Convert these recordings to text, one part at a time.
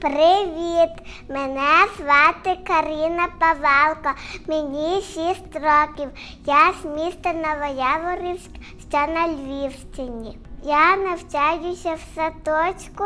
Привіт! Мене звати Каріна Павелко. Мені 6 років. Я з міста Новояворівськ, що на Львівщині. Я навчаюся в садочку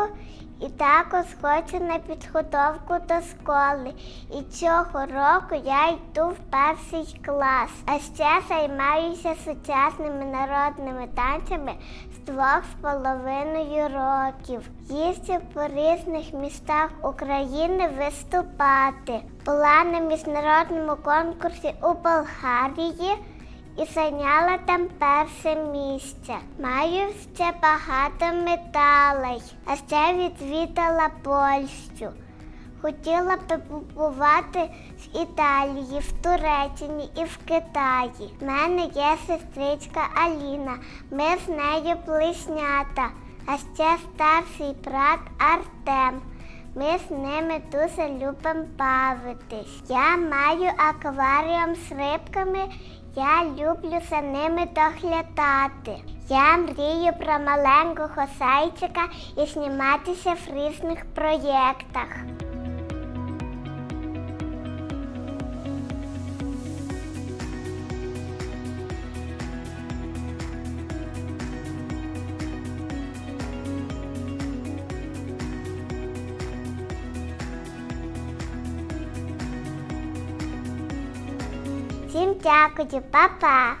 і також хочу на підготовку до школи. І цього року я йду в перший клас. А ще займаюся сучасними народними танцями з двох з половиною років. Їздю по різних містах України виступати. Була на міжнародному конкурсі у Болгарії і зайняла там перше місце. Маю ще багато медалей, а ще відвідала Польщу. Хотіла б побувати в Італії, в Туреччині і в Китаї. У мене є сестричка Аліна. Ми з нею близнята, а ще старший брат Артем. Ми з ними дуже любимо бавитись. Я маю акваріум з рибками. Я люблю за ними доглядати. Я мрію про маленького зайчика і зніматися в різних проєктах. Всім дякую, па-па!